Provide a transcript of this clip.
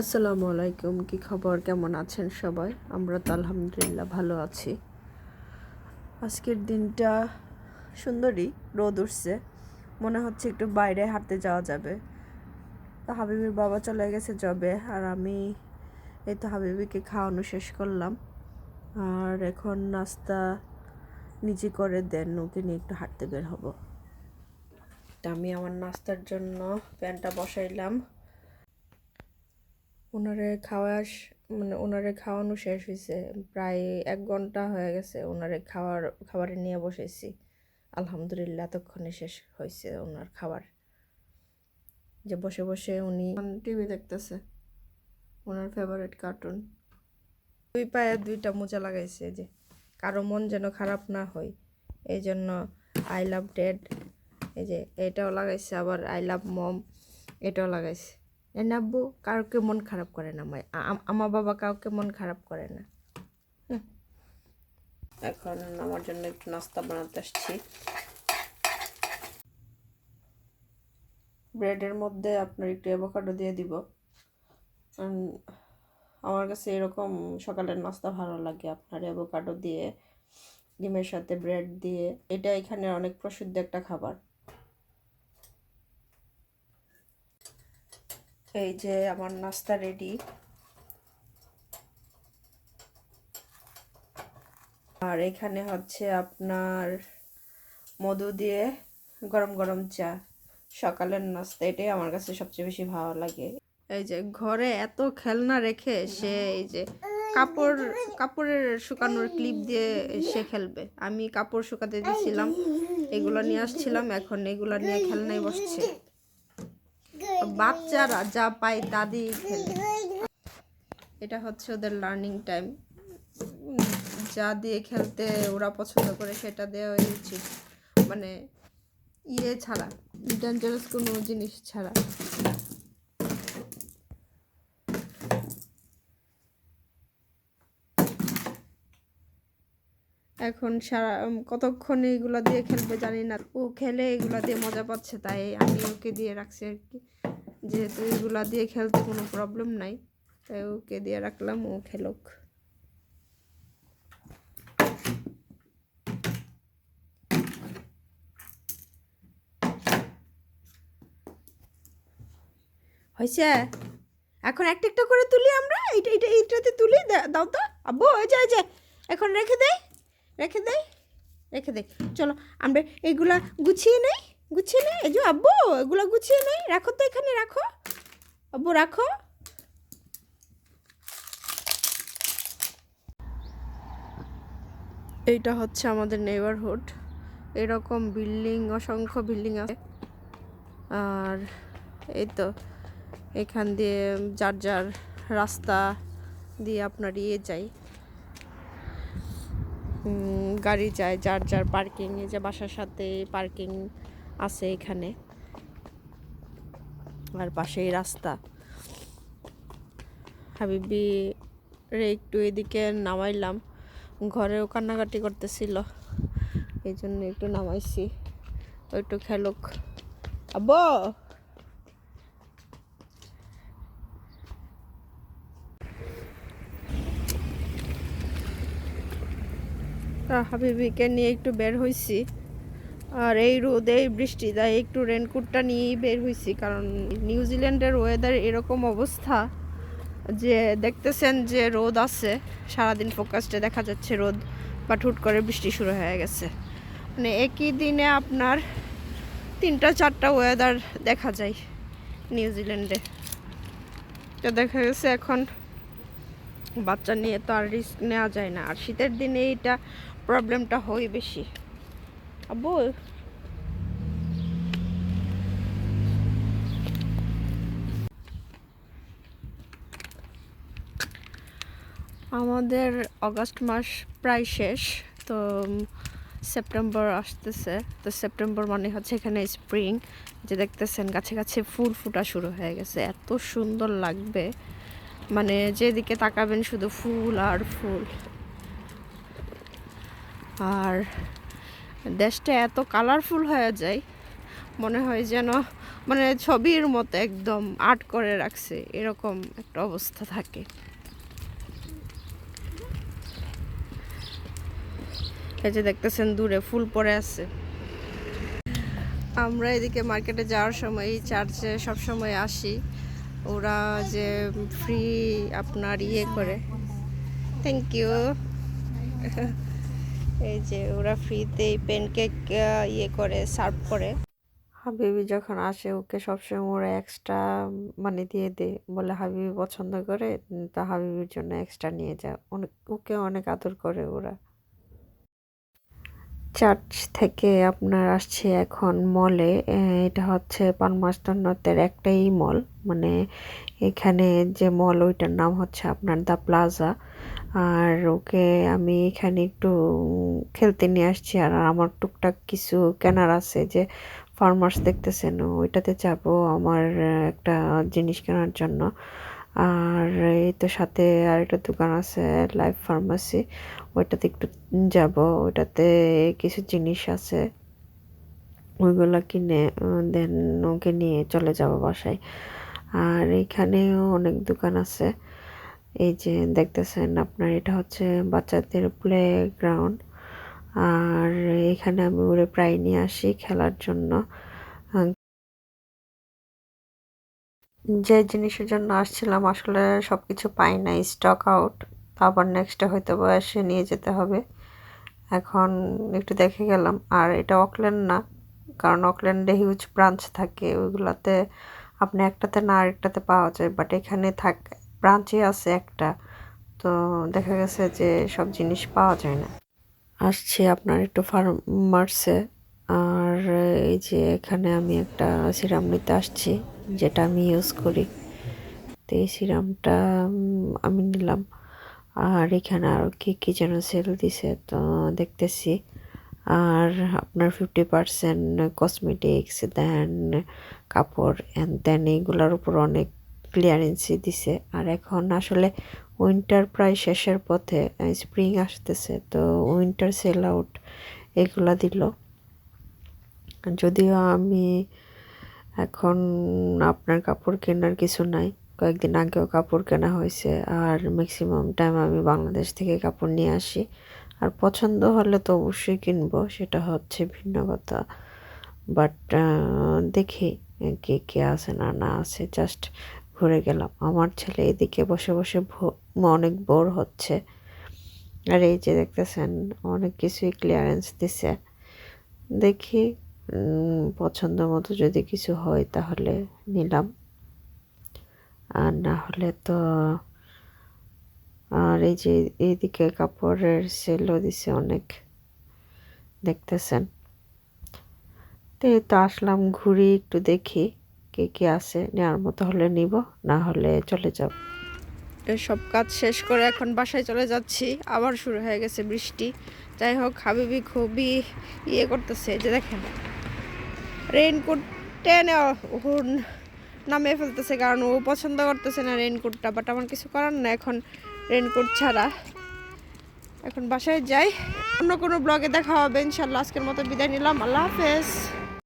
আসসালামু আলাইকুম, কি খবর? কেমন আছেন সবাই? আমরা তো আলহামদুলিল্লাহ ভালো আছি। আজকের দিনটা সুন্দরী রোদ উঠছে। মনে হচ্ছে একটু বাইরে হাঁটতে যাওয়া যাবে। তো হাবিবির বাবা চলে গেছে জবে আর আমি এই তো হাবিবিকে খাওয়ানো শেষ করলাম। আর এখন নাস্তা নিজে করে দেন, ওকে নিয়ে একটু হাঁটতে বের হব। তা আমি আমার নাস্তার জন্য প্যানটা বসাইলাম। ওনারে খাওয়া মানে ওনারে খাওয়ানো শেষ হয়েছে প্রায় এক ঘণ্টা হয়ে গেছে ওনারে খাওয়ার খাবারে নিয়ে বসেছি। আলহামদুলিল্লাহ এতক্ষণে শেষ হয়েছে ওনার খাবার। যে বসে বসে উনি টিভি দেখতেছে। ওনার ফেভারিট কার্টুন দুই পায়ে দুইটা মোজা লাগাইছে যে কারও মন যেন খারাপ না হয়। এই জন্য আই লাভ ডেড। এই যে এটাও লাগাইছে আবার আই লাভ মম এটাও লাগাইছে। নাব্বু কাউকে মন খারাপ করে না আ- আমার বাবা কাউকে মন খারাপ করে না। এখন আমার জন্য একটু নাস্তা বানাতে আসছি। ব্রেডের মধ্যে আপনার একটু অ্যাভোকাডো দিয়ে দিব। আমার কাছে এরকম সকালের নাস্তা ভালো লাগে, আপনার অ্যাভোকাডো দিয়ে, ডিমের সাথে ব্রেড দিয়ে। এটা এখানে অনেক প্রসিদ্ধ একটা খাবার। এই যে আমার নাস্তা রেডি আর এখানে হচ্ছে আপনার মধু দিয়ে গরম গরম চা। সকালের নাস্তা, এটাই আমার কাছে সবচেয়ে বেশি ভালো লাগে। এই যে ঘরে এত খেলনা রেখে সে এই যে কাপড়, কাপড়ের শুকানোর ক্লিপ দিয়ে সে খেলবে। আমি কাপড় শুকাতে দিয়েছিলাম এগুলো নিয়ে আসছিলাম, এখন এগুলো নিয়ে খেলনায় বসছে। বাচ্চারা যা পায় তা দিয়েই খেলে। এটা হচ্ছে ওদের লার্নিং টাইম যা দিয়ে খেলতে ওরা পছন্দ করে সেটা দেওয়াই উচিত। মানে ইয়ে ছাড়া ডেঞ্জারাস কোনো জিনিস ছাড়া। এখন সারা কতক্ষণ এইগুলা দিয়ে খেলবে জানি না। ও খেলে এগুলা দিয়ে মজা পাচ্ছে, তাই আমি ওকে দিয়ে রাখছি আর কি। যেহেতু এগুলা দিয়ে খেলতে কোনো প্রবলেম নাই, তাই ওকে দিয়ে রাখলাম, ও খেলুক। হয়েছে? এখন একটা একটা করে তুলি আমরা? এইটা এইটা, এইটাতে তুলি দাও তো। আব্বু ওই যে যে, এখন রেখে দেই রেখে দেই রেখে দেই। চলো, আমরা এইগুলা গুছিয়ে নেই। গুছিয়ে নেই এই যে আব্বু এগুলো গুছিয়ে নেই রাখো তো এখানে রাখো। আব্বু রাখো। এইটা হচ্ছে আমাদের নেইবারহুড এরকম বিল্ডিং অসংখ্য বিল্ডিং আছে। আর এই তো এখান দিয়ে যার যার রাস্তা দিয়ে আপনার ইয়ে উম, গাড়ি যায় যার যার পার্কিং এই যে বাসার সাথে পার্কিং আছে এখানে। আর পাশেই রাস্তা। হাবিবি রে একটু এদিকে নামাইলাম। ঘরেও কান্নাকাটি করতেছিল। এই জন্য একটু নামাইছি। একটু খেলুক। আব্বু! তা হাবিবিকে নিয়ে একটু বের হয়েছি আর এই রোদ, এই বৃষ্টি, তাই একটু রেনকোটটা নিয়েই বের হয়েছি কারণ নিউজিল্যান্ডের ওয়েদার এরকম অবস্থা যে দেখতেছেন যে রোদ আছে, সারাদিন ফোকাসটে দেখা যাচ্ছে রোদ বাট হুট করে বৃষ্টি শুরু হয়ে গেছে। মানে একই দিনে আপনার তিনটা, চারটা ওয়েদার দেখা যায় নিউজিল্যান্ডে তো দেখা গেছে এখন বাচ্চা নিয়ে তো আর রিস্ক নেওয়া যায় না। আর শীতের দিনে এইটা প্রবলেমটা হয় বেশি। আব্বু আমাদের অগস্ট মাস প্রায় শেষ, তো সেপ্টেম্বর আসতেছে। তো সেপ্টেম্বর মানে হচ্ছে এখানে স্প্রিং, যে দেখতেছেন গাছে গাছে ফুল ফুটা শুরু হয়ে গেছে। এত সুন্দর লাগবে। মানে যেদিকে তাকাবেন শুধু ফুল আর ফুল। আর দেশটা এত কালারফুল হয়ে যায়, মনে হয় যেন মানে ছবির মতো একদম আর্ট করে রাখছে, এরকম একটা অবস্থা থাকে। এই যে দেখতেছেন দূরে ফুল পড়ে আছে। আমরা এদিকে মার্কেটে যাওয়ার সময় চার্চে সবসময় আসি। ওরা যে ফ্রি আপনার ইয়ে করে। থ্যাংক ইউ এই যে ওরা ফ্রিতে প্যানকেক ইয়ে করে সার্ভ করে। হাবিবি যখন আসে, ওকে সবসময় ওরা এক্সট্রা মানে দিয়ে দেয়। বলে, হাবিবি পছন্দ করে তা হাবিবির জন্য এক্সট্রা নিয়ে যায় অনেক, ওকে অনেক আদর করে ওরা। চার্চ থেকে আপনার আসছে এখন মলে এটা হচ্ছে পানমাস্টার একটাই মল মানে এখানে যে মল ওইটার নাম হচ্ছে আপনার দ্য প্লাজা আর ওকে আমি এখানে একটু খেলতে নিয়ে আসছি। আর আমার টুকটাক কিছু কেনার আছে যে ফার্মার্স দেখতেছেন, ওইটাতে যাব আমার একটা জিনিস কেনার জন্য। আর এই তো সাথে আরেকটা দোকান আছে লাইফ ফার্মাসি ওইটাতে একটু যাব। ওইটাতে কিছু জিনিস আছে, ওইগুলো কিনে, দেন ওকে নিয়ে চলে যাব বাসায়। আর এখানেও অনেক দোকান আছে। এই যে দেখতেছেন আপনার, এটা হচ্ছে বাচ্চাদের প্লে গ্রাউন্ড আর এখানে আমি ওরে প্রায় নিয়ে আসি খেলার জন্য। যে জিনিসের জন্য আসছিলাম, আসলে সব কিছু পাই নাই স্টক আউট আবার নেক্সটে হয়তো বা এসে নিয়ে যেতে হবে। এখন একটু দেখে গেলাম, আর এটা অকল্যান্ড না, কারণ অকল্যান্ডে হিউজ ব্রাঞ্চ থাকে, ওইগুলাতে আপনি একটাতে না আরেকটাতে পাওয়া যায় বাট এখানে থাক। ব্রাঞ্চই আছে একটা, তো দেখা গেছে যে সব জিনিস পাওয়া যায় না। আসছি আপনার একটু ফার্মার্সে, আর এই যে এখানে আমি একটা সিরাম নিতে আসছি, যেটা আমি ইউজ করি। তো এই সিরামটা আমি নিলাম। আর এখানে আরও কি কি যেন সেল দিছে, তো দেখতেছি। আর আপনার ফিফটি পার্সেন্ট কসমেটিক্স দেন কাপড় অ্যান্ড দেন এইগুলোর উপর অনেক ক্লিয়ারেন্সি দিছে। আর এখন আসলে উইন্টার প্রায় শেষের পথে স্প্রিং আসতেছে, তো উইন্টার সেল আউট এগুলা দিল। যদিও আমি এখন আপনার কাপড় কেনার কিছু নাই, কয়েকদিন আগেও কাপড় কেনা হয়েছে, আর ম্যাক্সিমাম টাইম আমি বাংলাদেশ থেকে কাপড় নিয়ে আসি। আর পছন্দ হলে তো অবশ্যই কিনবো, সেটা হচ্ছে ভিন্ন কথা বাট দেখি, কে কে আছে না না আছে জাস্ট ঘুরে গেলাম। আমার ছেলে এদিকে বসে বসে অনেক বোর হচ্ছে। আর এই যে দেখতেছেন, অনেক কিছুই ক্লিয়ারেন্স দিছে। দেখি পছন্দ মতো যদি কিছু হয় তাহলে নিলাম। আর না হলে তো, আর এই যে এইদিকে কাপড়ের সেলও দিছে অনেক। দেখতেছেন? তো আসলাম, ঘুরি একটু দেখি। কে কে আছে নেওয়ার মতো হলে নিব, না হলে চলে যাব। সব কাজ শেষ করে এখন বাসায় চলে যাচ্ছি। আবার শুরু হয়ে গেছে বৃষ্টি। যাই হোক, হাবিবি খুবই ইয়ে করতেছে যে দেখেন। রেইনকোট টেনে ও নামিয়ে ফেলতেছে, কারণ ও পছন্দ করতেছে না রেইনকোটটা বাট আমার কিছু করার না এখন রেইনকোট ছাড়া। এখন বাসায় যাই। অন্য কোনো ব্লগে দেখা হবে, ইনশাল্লাহ আজকের মতো বিদায় নিলাম। আল্লাহ হাফেজ।